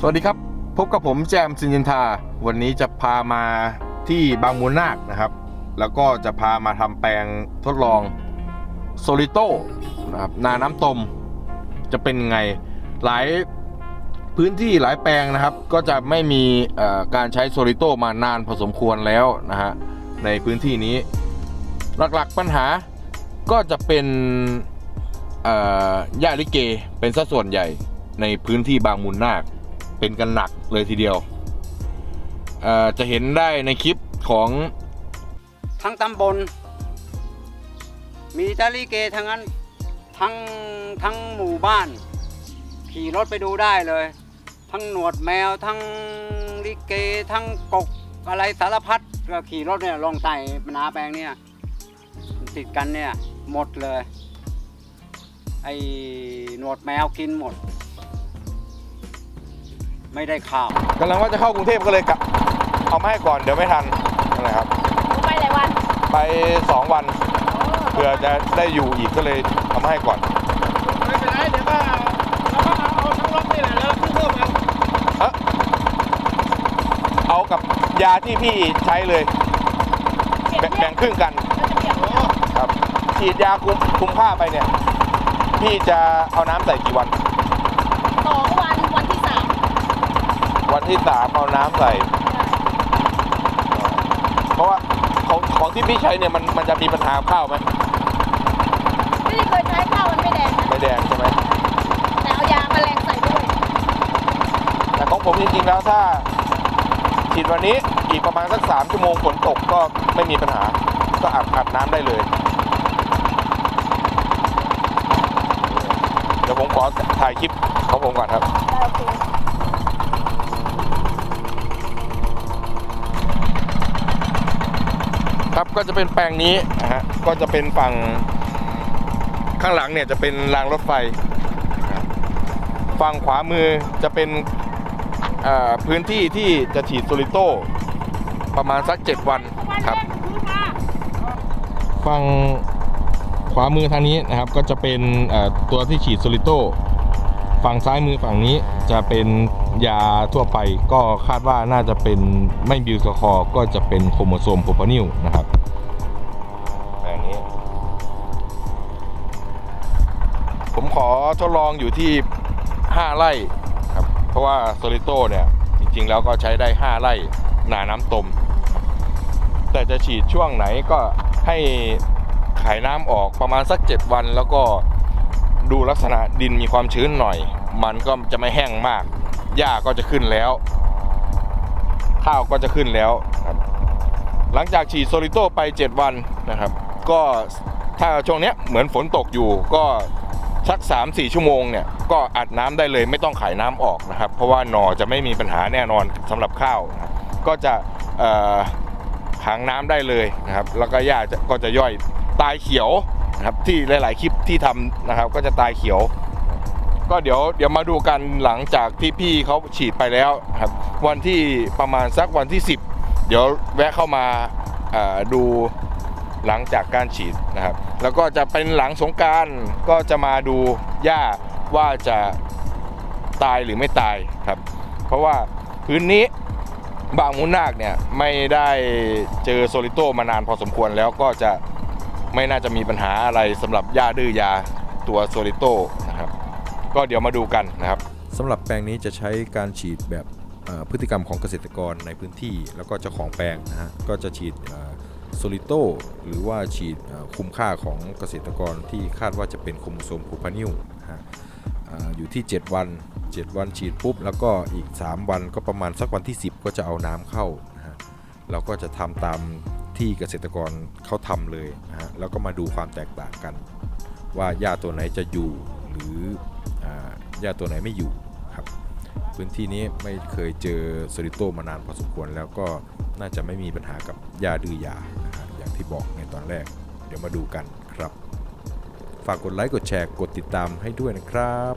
สวัสดีครับ พบกับผมแจมซินยินทา วันนี้จะพามาที่บางมูลนาคนะครับ แล้วก็จะพามาทำแปลงทดลองโซลิโตนะครับนาน้ำตม จะเป็นไงหลายพื้นที่หลายแปลงนะครับ ก็จะไม่มีการใช้โซลิโตมานานพอสมควรแล้วนะฮะในพื้นที่นี้ หลักๆปัญหาก็จะเป็นหญ้าลิเกเป็นสัดส่วนใหญ่ในพื้นที่บางมูลนาค เป็นกันหนักเลยทีเดียวอ่อจะเห็นได้ในคลิปของทั้งตำบล มีแตลิเกทั้งนั้นทั้งทั้งหมู่บ้าน ขี่รถไปดูได้เลย ทั้งหนวดแมวทั้งลิเกทั้งกกอะไรสารพัดก็ขี่รถเนี่ยลงใส่นาแปลงเนี่ยติดกันเนี่ยหมดเลย ไอ้หนวดแมวกินหมด ไม่ได้ข้าวกำลังว่าจะเข้ากรุงเทพก็เลยกะเอามาให้ก่อนเดี๋ยวไม่ทันนะครับ ไปหลายวันไป 2 วันเพื่อจะได้อยู่อีกก็เลยเอามาให้ก่อนไม่เป็นไรเดี๋ยวก็เราก็เอาเอาทั้งรถนี่แหละแล้วเพิ่มเอาเอากับยาที่พี่ใช้เลยแบ่งแบ่งครึ่งกันโอ้ครับฉีดยาคุมคุมผ้าไปเนี่ย พี่จะเอาน้ำใส่กี่วัน สองวันวันที่สาม วันที่สามเอาน้ำใส่ เพราะว่าของของที่พี่ใช้เนี่ยมันมันจะมีปัญหากับข้าวไหมไม่ได้เคยใช้ข้าวมันไม่แดงนะไม่แดงใช่ไหมแต่เอายาแมลงใส่ด้วยแต่ของผมจริงๆแล้วถ้าฉีดวันนี้อีกประมาณสักสามชั่วโมงฝนตกก็ไม่มีปัญหา ก็อัดอัดน้ำได้เลย เดี๋ยวผมขอถ่ายคลิปของผมก่อนครับ ได้โอเค ครับ ก็จะเป็นแปลงนี้นะฮะก็จะเป็นฝั่งข้างหลังเนี่ยจะเป็นรางรถไฟ ฝั่งขวามือจะเป็นพื้นที่ที่จะฉีดโซลิโต้ประมาณสัก 7 วันครับฝั่งขวามือทางนี้นะครับก็จะเป็นตัวที่ฉีดโซลิโต้ฝั่งซ้ายมือฝั่งนี้จะเป็นยาทั่วไป ก็คาดว่าน่าจะเป็นไม่บิวสคอก็จะเป็นโครโมโซมโพพานิลนะครับ แปลงนี้ผมขอทดลองอยู่ที่ 5 ไร่ครับ เพราะว่าโซลิโต้เนี่ย จริงๆ แล้วก็ใช้ได้ 5 ไร่นาน้ำตม แต่จะฉีดช่วงไหนก็ให้ขายน้ำออกประมาณสัก 7 วัน แล้วก็ดูลักษณะดินมีความชื้นหน่อย มันก็จะไม่แห้งมาก หญ้าก็จะขึ้นแล้ว ข้าวก็จะขึ้นแล้ว หลังจากฉีดโซลิโต้ไป 7 วันนะครับ ก็ถ้าช่วงเนี้ยเหมือนฝนตกอยู่ก็สัก 3-4 ชั่วโมงเนี่ยก็อัดน้ำได้เลยไม่ต้องขายน้ำออกนะครับ เพราะว่าหน่อจะไม่มีปัญหาแน่นอนสำหรับข้าว ก็จะขังน้ำได้เลยนะครับ แล้วก็หญ้าก็จะย่อยตายเขียวนะครับที่หลาย ๆ คลิปที่ทำนะครับ ก็จะตายเขียว ก็เดี๋ยวเดี๋ยวมาดูกันหลังจากที่พี่เขาฉีดไปแล้วครับ วันที่ประมาณสักวันที่ 10 เดี๋ยวแวะเข้ามาดู หลังจากการฉีดนะครับ แล้วก็จะเป็นหลังสงการก็จะมาดูหญ้าว่าจะตายหรือไม่ตายครับ เพราะว่าพื้นนี้บางมุนนาคเนี่ยไม่ได้เจอโซลิโตมานานพอสมควรแล้วก็จะไม่น่าจะมีปัญหาอะไรสำหรับหญ้าดื้อยาตัวโซลิโตนะครับก็เดี๋ยวมาดูกันนะครับสำหรับแปลงนี้จะใช้การฉีดแบบพฤติกรรมของเกษตรกรในพื้นที่ แล้วก็เจ้าของแปลงนะฮะก็จะฉีด โซลิโตหรือว่าฉีดคุมค่าของเกษตรกรที่คาดว่าจะเป็นโครโมโซมพูพานิลนะฮะอ่าอยู่ที่ 7 วัน 7 วันฉีดปุ๊บ แล้วก็อีก 3 วันก็ประมาณสักวันที่ 10 ก็จะเอาน้ำเข้านะฮะเราก็จะทำตามที่เกษตรกรเขาทำเลยนะฮะแล้วก็มาดูความแตกต่างกัน ว่าหญ้าตัวไหนจะอยู่หรืออ่าหญ้าตัวไหนไม่อยู่ครับพื้นที่นี้ไม่เคยเจอโซลิโตมานานพอสมควรแล้วก็น่าจะไม่มีปัญหากับหญ้าดื้อยา ที่บอกในตอนแรก เดี๋ยวมาดูกันครับ ฝากกดไลค์กดแชร์กดติดตามให้ด้วยนะครับ